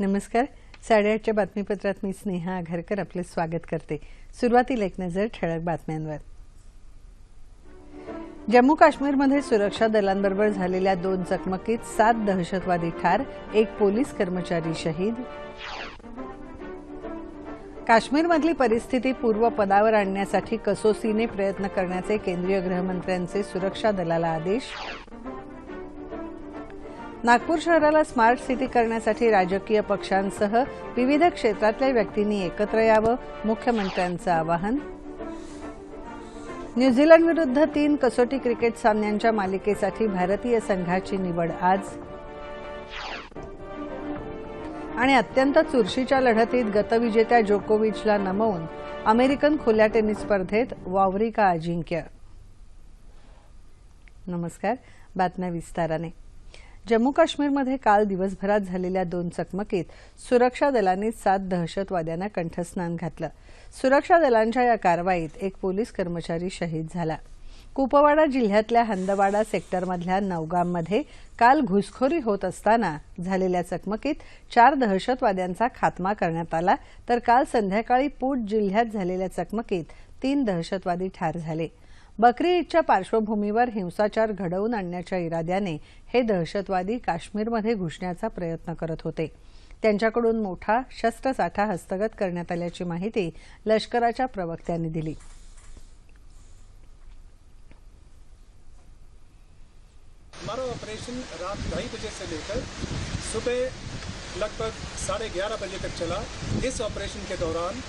नमस्कार. साडेआठच्या बातमीपत्रात मी स्नेहा आघरकर आपले स्वागत करते. सुरुवातीला एक नजर ठळक बातम्यांवर. जम्मू काश्मीरमध्ये सुरक्षा दलांबरोबर झालेल्या दोन चकमकीत सात दहशतवादी ठार एक पोलीस कर्मचारी शहीद. काश्मीरमधली परिस्थिती पूर्वपदावर आणण्यासाठी कसोसीने प्रयत्न करण्याचे केंद्रीय गृहमंत्र्यांचे सुरक्षा दलाला आदेश. नागपूर शहराला स्मार्ट सिटी करण्यासाठी राजकीय पक्षांसह विविध क्षेत्रातल्या व्यक्तींनी एकत्र यावं मुख्यमंत्र्यांचं आवाहन. न्यूझीलंड विरुद्ध तीन कसोटी क्रिकेट सामन्यांच्या मालिकेसाठी भारतीय संघाची निवड आज. आणि अत्यंत चुरशीच्या लढतीत गतविजेत्या जोकोविचला नमवून अमेरिकन खुल्या टेनिस स्पर्धेत वावरिका अजिंक्य. नमस्कार बातम्या विस्ताराने. जम्मू काश्मीरमध्ये काल दिवसभरात झालेल्या दोन चकमकीत सुरक्षा दलांनी सात दहशतवाद्यांना कंठस्नान घातलं. सुरक्षा दलांच्या या कारवाईत एक पोलीस कर्मचारी शहीद झाला. कुपवाडा जिल्ह्यातल्या हंदवाडा सेक्टरमधल्या नवगाममध्ये काल घुसखोरी होत असताना झालेल्या चकमकीत चार दहशतवाद्यांचा खात्मा करण्यात आला तर काल संध्याकाळी पूट जिल्ह्यात झालेल्या चकमकीत तीन दहशतवादी ठार झाले. बकरी ईदच्या पार्श्वभूमीवर हिंसाचार घडवून आणण्याच्या इराद्याने हे दहशतवादी काश्मीरमध्ये घुसण्याचा प्रयत्न करत होते. त्यांच्याकडून मोठा शस्त्रसाठा हस्तगत करण्यात आल्याची माहिती लष्कराच्या प्रवक्त्यांनी दिली. हमारा ऑपरेशन रात ढाई बजे से लेकर सुबह लगभग साढ़े ग्यारह बजे तक चला। इस ऑपरेशन के दौरान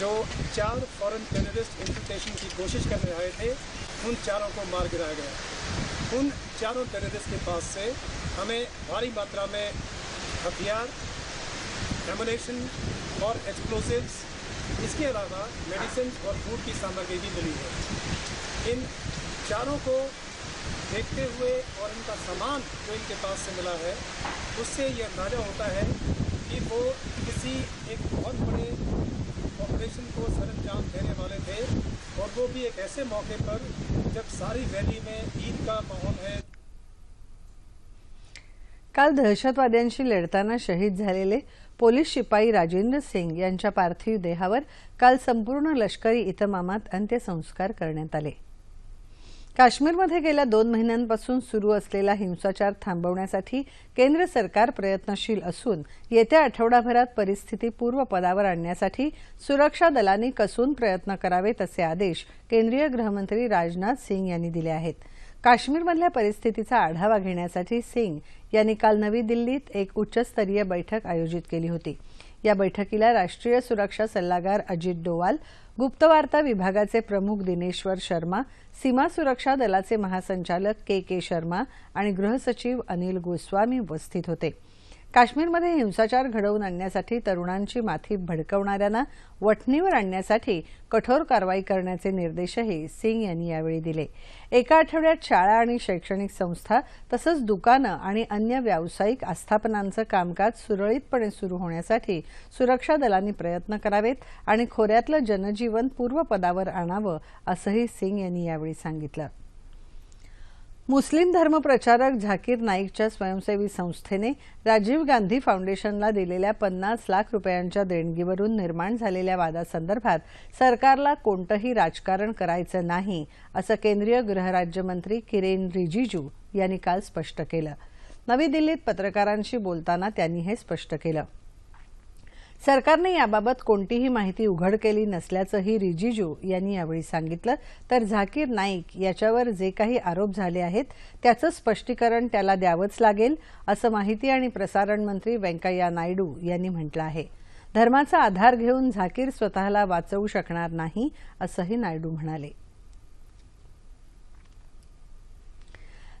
जो चार फॉरेन टेररिस्ट इन्फिल्ट्रेशन की कोशिश करने आए थे, उन चारों को मार गिराया गया। उन चारों टेररिस्ट के पास से हमें भारी मात्रा में हथियार एमुनेशन और एक्सप्लोसिव्स इसके अलावा मेडिसिन और फ़ूड की सामग्री भी मिली है। इन चारों को देखते हुए और इनका सामान जो इनके पास से मिला है, उससे ये अंदाज़ा होता है कि वो किसी एक बहुत बड़े ऑपरेशन को सर देने वाले थे और वो भी एक ऐसे मौके पर जब सारी वैली में ईद का माहौल है। काल दहशतवाद्यांशी लढताना शहीद झालेले पोलीस शिपाई राजेंद्र सिंग यांच्या पार्थिव देहावर काल संपूर्ण लष्करी इतमामात अंत्यसंस्कार करण्यात आले. काश्मीरमध्ये गेल्या दोन महिन्यांपासून सुरू असलेला हिंसाचार थांबवण्यासाठी केंद्र सरकार प्रयत्नशील असून येत्या आठवडाभरात परिस्थिती पूर्वपदावर आणण्यासाठी सुरक्षा दलांनी कसून प्रयत्न करावेत असे आदेश केंद्रीय गृहमंत्री राजनाथ सिंग यांनी दिले आहेत. काश्मीरमधल्या परिस्थितीचा आढावा घेण्यासाठी सिंग यांनी काल नवी दिल्लीत एक उच्चस्तरीय बैठक आयोजित केली होती. या बैठकीला राष्ट्रीय सुरक्षा सल्लागार अजित डोवाल गुप्तवार्ता विभागाचे प्रमुख दिनेश्वर शर्मा सीमा सुरक्षा दलाचे महासंचालक के के शर्मा आणि गृहसचिव अनिल गोस्वामी उपस्थित होते. काश्मीरमध्ये हिंसाचार घडवून आणण्यासाठी तरुणांची माथी भडकवणाऱ्यांना वठणीवर आणण्यासाठी कठोर कारवाई करण्याचे निर्देशही सिंग यांनी यावेळी दिले. एका आठवड्यात शाळा आणि शैक्षणिक संस्था तसंच दुकानं आणि अन्य व्यावसायिक आस्थापनांचं कामकाज सुरळीतपणे सुरू होण्यासाठी सुरक्षा दलांनी प्रयत्न करावेत आणि खोऱ्यातलं जनजीवन पूर्वपदावर आणावं असंही सिंग यांनी यावेळी सांगितलं. मुस्लिम धर्म प्रचारक झाकीर नाईकच्या स्वयंसेवी संस्थेने राजीव गांधी फाउंडेशनला दिलेल्या पन्नास लाख रुपयांच्या देणगीवरून निर्माण झालेल्या वादासंदर्भात सरकारला कोणतंही राजकारण करायचं नाही असं केंद्रीय गृहराज्यमंत्री किरेन रिजिजू यांनी काल स्पष्ट केलं. नवी दिल्लीत पत्रकारांशी बोलताना त्यांनी हे स्पष्ट केलं. सरकारने याबाबत कोणतीही माहिती उघड केली नसल्याचंही रिजिजू यांनी यावेळी सांगितलं. तर झाकीर नाईक याच्यावर जे काही आरोप झाले आहेत त्याचं स्पष्टीकरण त्याला द्यावंच लागेल असं माहिती आणि प्रसारण मंत्री व्यंकय्या नायडू यांनी म्हटलं आहे. धर्माचा आधार घेऊन झाकीर स्वतःला वाचवू शकणार नाही असंही नायडू म्हणाले.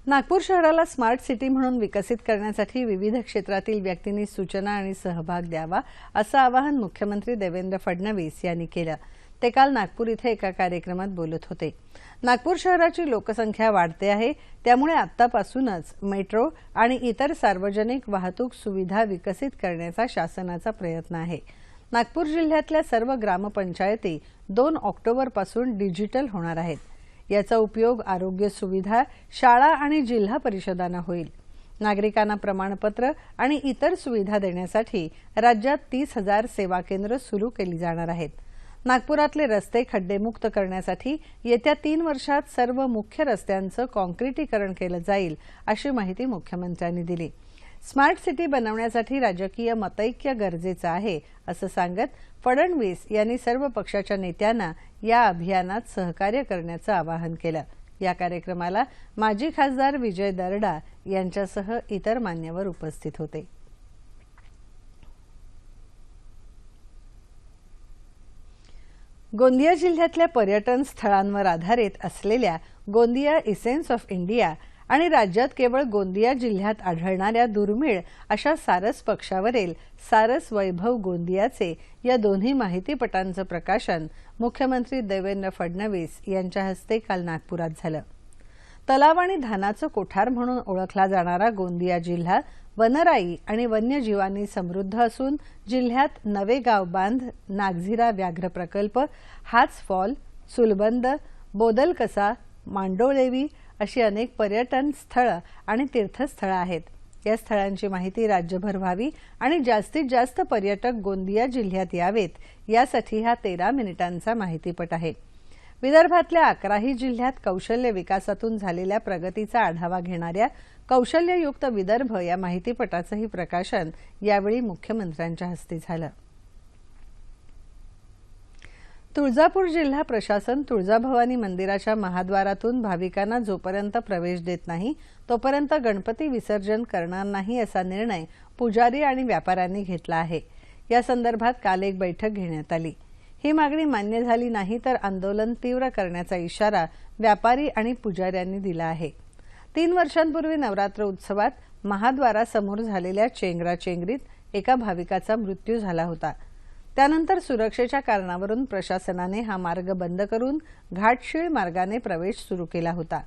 नागपूर शहराला स्मार्ट सिटी म्हणून विकसित करण्यासाठी विविध क्षेत्रातील व्यक्तींनी सूचना आणि सहभाग द्यावा असं आवाहन मुख्यमंत्री देवेंद्र फडणवीस यांनी केलं. ते काल नागपूर इथे एका कार्यक्रमात बोलत होते. नागपूर शहराची लोकसंख्या वाढते आहे त्यामुळे आतापासूनच मेट्रो आणि इतर सार्वजनिक वाहतूक सुविधा विकसित करण्याचा शासनाचा प्रयत्न आहे. नागपूर जिल्ह्यातल्या सर्व ग्रामपंचायती दोन ऑक्टोबरपासून डिजिटल होणार आहेत. याचा उपयोग आरोग्य सुविधा शाळा आणि जिल्हा परिषदांना होईल. नागरिकांना प्रमाणपत्र आणि इतर सुविधा देण्यासाठी राज्यात तीस हजार सेवा केंद्र सुरू केली जाणार आहेत. नागपुरातले रस्ते खड्डेमुक्त करण्यासाठी येत्या तीन वर्षात सर्व मुख्य रस्त्यांचं कॉन्क्रिटीकरण केलं जाईल अशी माहिती मुख्यमंत्र्यांनी दिली. स्मार्ट सिटी बनवण्यासाठी राजकीय मतैक्य गरजेचं आहे असं सांगत फडणवीस यांनी सर्व पक्षाच्या नेत्यांना या अभियानात सहकार्य करण्याचं आवाहन केलं. या कार्यक्रमाला माजी खासदार विजय दर्डा यांच्यासह इतर मान्यवर उपस्थित होते. गोंदिया जिल्ह्यातल्या पर्यटन स्थळांवर आधारित असलेल्या गोंदिया इसेन्स ऑफ इंडिया आणि राज्यात केवळ गोंदिया जिल्ह्यात आढळणाऱ्या दुर्मिळ अशा सारस पक्षावरील सारस वैभव गोंदियाचे या दोन्ही माहितीपटांचं प्रकाशन मुख्यमंत्री देवेंद्र फडणवीस यांच्या हस्ते काल नागपुरात झालं. तलाव आणि धानाचं कोठार म्हणून ओळखला जाणारा गोंदिया जिल्हा वनराई आणि वन्यजीवांनी समृद्ध असून जिल्ह्यात नवे गाव बांध नागझिरा व्याघ्र प्रकल्प हाच फॉल सुलबंद बोदलकसा मांडोळेवी अशी अनेक पर्यटन स्थळं आणि तीर्थस्थळं आहेत. या स्थळांची माहिती राज्यभर व्हावी आणि जास्तीत जास्त पर्यटक गोंदिया जिल्ह्यात यावेत यासाठी हा तेरा मिनिटांचा माहितीपट आहे. विदर्भातल्या अकराही जिल्ह्यात कौशल्य विकासातून झालेल्या प्रगतीचा आढावा घेणाऱ्या कौशल्ययुक्त विदर्भ या माहितीपटाचंही प्रकाशन यावेळी मुख्यमंत्र्यांच्या हस्ते झालं. तुळजापूर जिल्हा प्रशासन तुळजाभवानी मंदिराच्या महाद्वारातून भाविकांना जोपर्यंत प्रवेश देत नाही तोपर्यंत गणपती विसर्जन करणार नाही असा निर्णय पुजारी आणि व्यापाऱ्यांनी घेतला आहे. या संदर्भात काल एक बैठक घेण्यात आली. ही मागणी मान्य झाली नाही तर आंदोलन तीव्र करण्याचा इशारा व्यापारी आणि पुजाऱ्यांनी दिला आहे. तीन वर्षांपूर्वी नवरात्र उत्सवात महाद्वारासमोर झालेल्या चेंगराचेंगरीत एका भाविकाचा मृत्यू झाला होता. त्यानंतर सुरक्षेच्या कारणावरून प्रशासनाने हा मार्ग बंद करून घाटशीळ मार्गाने प्रवेश सुरू केला होता.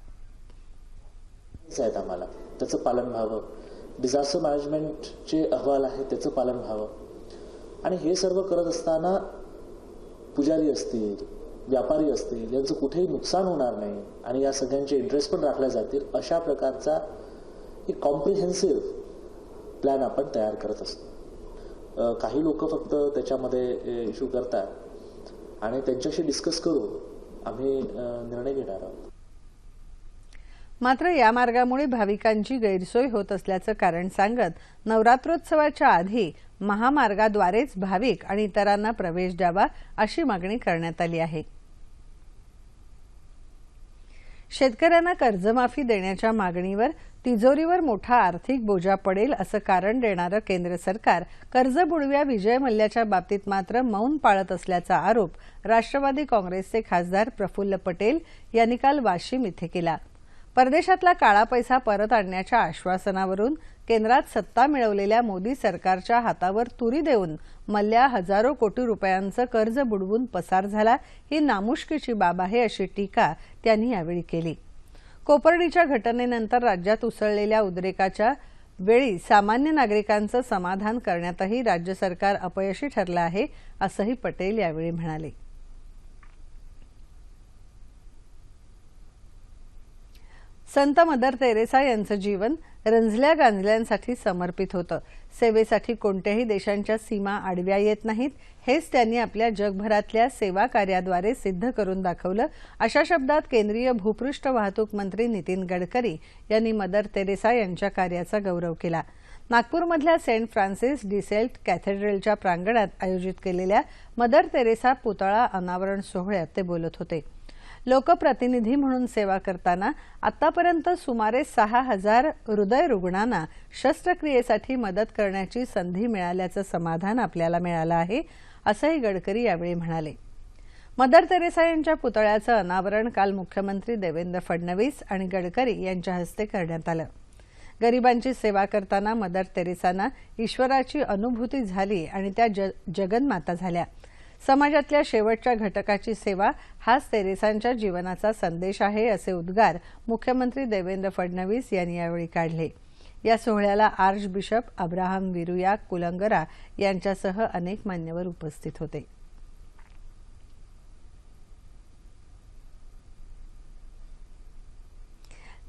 आहेत आम्हाला. त्याचं पालन व्हावं. डिझास्टर मॅनेजमेंटचे अहवाल आहे त्याचं पालन व्हावं. आणि हे सर्व करत असताना पुजारी असतील व्यापारी असतील यांचं कुठेही नुकसान होणार नाही आणि या सगळ्यांचे इंटरेस्ट पण राखले जातील अशा प्रकारचा एक कॉम्प्रिहेन्सिव्ह प्लॅन आपण तयार करत असतो. काही लोक फक्त त्याच्यामध्ये इश्यू करतात. आणि त्यांच्याशी डिस्कस करून आम्ही निर्णय घेणार आहोत. मात्र या मार्गामुळे भाविकांची गैरसोय होत असल्याचं कारण सांगत नवरात्रोत्सवाच्या आधी महामार्गाद्वारेच भाविक आणि इतरांना प्रवेश द्यावा अशी मागणी करण्यात आली आहे. शेतकऱ्यांना कर्जमाफी देण्याच्या मागणीवर तिजोरीवर मोठा आर्थिक बोजा पडेल असं कारण देणारं केंद्र सरकार कर्ज बुडव्या विजय मल्ल्याच्या बाबतीत मात्र मौन पाळत असल्याचा आरोप राष्ट्रवादी काँग्रेसचे खासदार प्रफुल्ल पटेल यांनी काल वाशिम इथे केला. परदेशातला काळा पैसा परत आणण्याच्या आश्वासनावरून केंद्रात सत्ता मिळवलेल्या मोदी सरकारच्या हातावर तुरी देऊन मल्ल्या हजारो कोटी रुपयांचं कर्ज बुडवून पसार झाला ही नामुष्कीची बाब आहे अशी टीका त्यांनी यावेळी केली. कोपर्डीच्या घटनेनंतर राज्यात उसळलेल्या उद्रेकाच्या वेळी सामान्य नागरिकांचं समाधान करण्यातही राज्य सरकार अपयशी ठरलं आहे असंही पटेल यावेळी म्हणाले. संत मदर तेरेसा यांचं जीवन रंजल्या गांजल्यांसाठी समर्पित होतं. सेवेसाठी कोणत्याही देशांच्या सीमा आडव्या येत नाहीत. हेच त्यांनी आपल्या जगभरातल्या सेवा कार्याद्वारे सिद्ध करून दाखवलं. अशा शब्दात केंद्रीय भूपृष्ठ वाहतूक मंत्री नितीन गडकरी यांनी मदर तेरेसा यांच्या कार्याचा गौरव केला. नागपूरमधल्या सेंट फ्रान्सिस डिसेल्ट कॅथेड्रलच्या प्रांगणात आयोजित केलेल्या मदर तेरेसा पुतळा अनावरण सोहळ्यात ते बोलत होते. लोकप्रतिनिधी म्हणून सेवा करताना आतापर्यंत सुमारे सहा हजार हृदय रुग्णांना शस्त्रक्रियेसाठी मदत करण्याची संधी मिळाल्याचं समाधान आपल्याला मिळालं आहे असंही गडकरी यावेळी म्हणाले. मदर तेरेसा यांच्या पुतळ्याचं अनावरण काल मुख्यमंत्री देवेंद्र फडणवीस आणि गडकरी यांच्या हस्ते करण्यात आलं. गरिबांची सेवा करताना मदर तेरेसांना ईश्वराची अनुभूती झाली आणि त्या ज जगन्माता झाल्या. समाजातल्या शेवटच्या घटकाची सेवा हाच तेरेसांच्या जीवनाचा संदेश आहे असे उद्गार मुख्यमंत्री देवेंद्र फडणवीस यांनी यावेळी काढले. या सोहळ्याला archbishop Abraham Viruthakulangara यांच्यासह अनेक मान्यवर उपस्थित होते.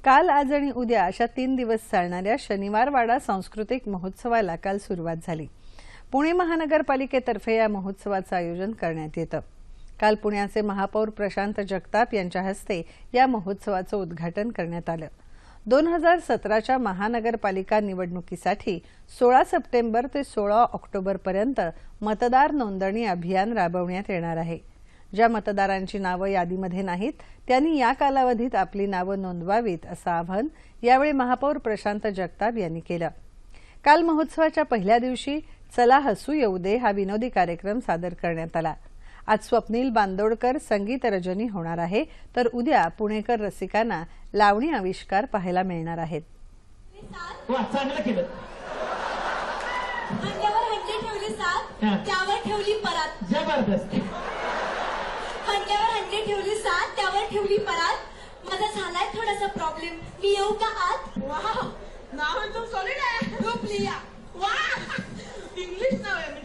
काल आज आणि उद्या अशा तीन दिवस चालणाऱ्या शनिवारवाडा सांस्कृतिक महोत्सवाला काल सुरुवात झाली. पुणे महानगरपालिकेतर्फे या महोत्सवाचं आयोजन करण्यात येतं. काल पुण्याचे महापौर प्रशांत जगताप यांच्या हस्ते या महोत्सवाचं उद्घाटन करण्यात आलं. दोन हजार सतराच्या महानगरपालिका निवडणुकीसाठी सोळा सप्टेंबर ते सोळा ऑक्टोबरपर्यंत मतदार नोंदणी अभियान राबवण्यात येणार आहे. ज्या मतदारांची नावं यादीमध्ये नाहीत त्यांनी या कालावधीत आपली नावं नोंदवावीत असं आवाहन यावेळी महापौर प्रशांत जगताप यांनी केलं. काल महोत्सवाच्या पहिल्या दिवशी चला हसू येऊ दे हा विनोदी कार्यक्रम सादर करण्यात आला. आज स्वप्नील बांदोडकर संगीत रजनी होणार आहे तर उद्या पुणेकर रसिकांना लावणी आविष्कार पाहायला मिळणार आहेत. वा चांगलं केलं. हंड्यावर हंडी ठेवली सात. त्यावर ठेवली परात. जबरदस्त. हंड्यावर हंडी ठेवली सात त्यावर ठेवली परात. माझा झालाय थोडासा प्रॉब्लेम मी येऊ का आत? वाह. नाव एकदम सॉलिड आहे. English now, Emily.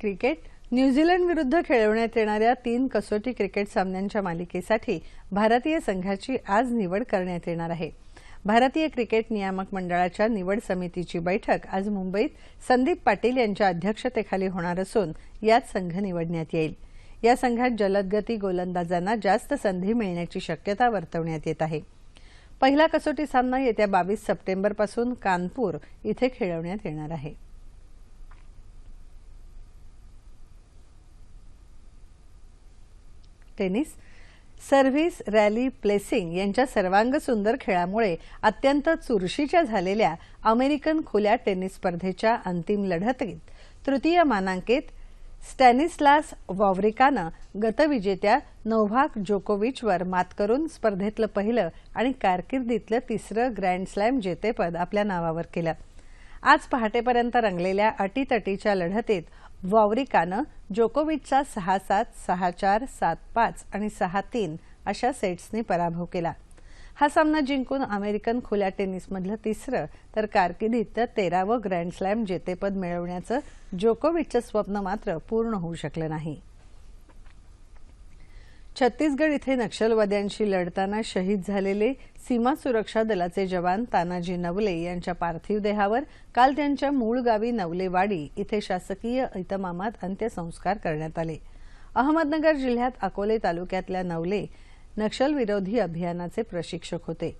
Cricket New Zealand विरुद्ध खेळवण्यात येणाऱ्या तीन कसोटी क्रिकेट सामन्यांच्या मालिकेसाठी भारतीय संघाची आज निवड करण्यात येणार आहे. भारतीय क्रिकेट नियामक मंडळाच्या निवड समितीची बैठक आज मुंबईत संदीप पाटील यांच्या अध्यक्षतेखाली होणार असून यात संघ निवडण्यात येईल. या संघात जलदगती गोलंदाजांना जास्त संधी मिळण्याची शक्यता वर्तवण्यात येत आहे. पहिला कसोटी सामना येत्या बावीस सप्टेंबरपासून कानपूर इथे खेळवण्यात येणार आहे. टेनिस सर्व्हिस रॅली प्लेसिंग यांच्या सर्वांग सुंदर खेळामुळे अत्यंत चुरशीच्या झालेल्या अमेरिकन खुल्या टेनिस स्पर्धेच्या अंतिम लढतीत तृतीय मानांकित स्टॅनिस्लास वॉवरिकानं गतविजेत्या नोव्हाक जोकोविचवर मात करून स्पर्धेतलं पहिलं आणि कारकिर्दीतलं तिसरं ग्रँड स्लॅम जेतेपद आपल्या नावावर केलं. आज पहाटेपर्यंत रंगलेल्या अटीतटीच्या लढतीत वॉवरिकानं जोकोविचचा सहा सात सहा चार सात पाच आणि सहा तीन अशा सेट्सनी पराभव केला. हा सामना जिंकून अमेरिकन खुल्या टेनिसमधलं तिसरं तर कारकिर्दीतलं तेरावं ग्रँड स्लॅम जेतेपद मिळवण्याचं जोकोविचचं स्वप्न मात्र पूर्ण होऊ शकलं नाही. छत्तीसगड इथे नक्षलवाद्यांशी लढताना शहीद झालेले सीमा सुरक्षा दलाचे जवान तानाजी नवले यांच्या पार्थिव देहावर काल त्यांच्या मूळ गावी नवलेवाडी इथे शासकीय इतमामात अंत्यसंस्कार करण्यात आले. अहमदनगर जिल्ह्यात अकोले तालुक्यातल्या नवले नक्षलविरोधी अभियानाचे प्रशिक्षक होते.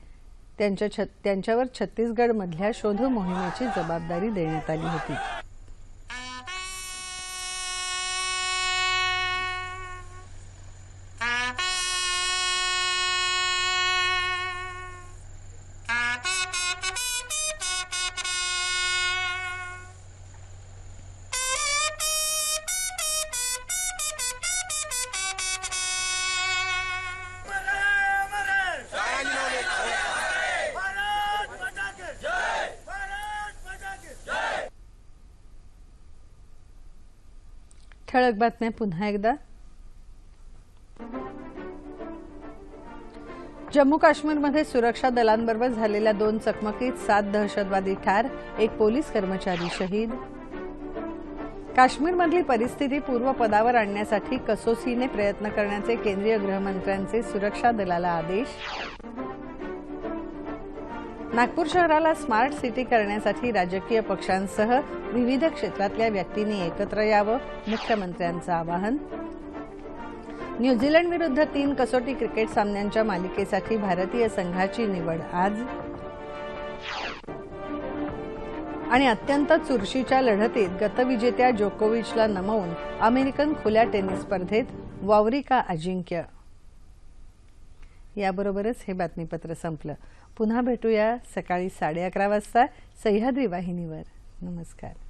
त्यांच्या छत- त्यांच्यावर छत्तीसगडमधल्या शोध मोहिमेची जबाबदारी देण्यात आली होती. ठळक बातम्या पुन्हा एकदा. जम्मू काश्मीरमध्ये सुरक्षा दलांबरोबर झालेल्या दोन चकमकीत सात दहशतवादी ठार एक पोलीस कर्मचारी शहीद. काश्मीरमधली परिस्थिती पूर्वपदावर आणण्यासाठी कसोसीने प्रयत्न करण्याचे केंद्रीय गृहमंत्र्यांचे सुरक्षा दलाला आदेश. नागपूर शहराला स्मार्ट सिटी करण्यासाठी राजकीय पक्षांसह विविध क्षेत्रातल्या व्यक्तींनी एकत्र यावं मुख्यमंत्र्यांचं आवाहन. न्यूझीलंड विरुद्ध तीन कसोटी क्रिकेट सामन्यांच्या मालिकेसाठी भारतीय संघाची निवड आज. आणि अत्यंत चुरशीच्या लढतीत गतविजेत्या जोकोविचला नमवून अमेरिकन खुल्या टेनिस स्पर्धेत वावरिका अजिंक्य. याबरोबरच हे बातमीपत्र संपलं. पुन्हा भेटूया सकाळी साडे अकरा वाजता सह्याद्री वाहिनीवर. नमस्कार.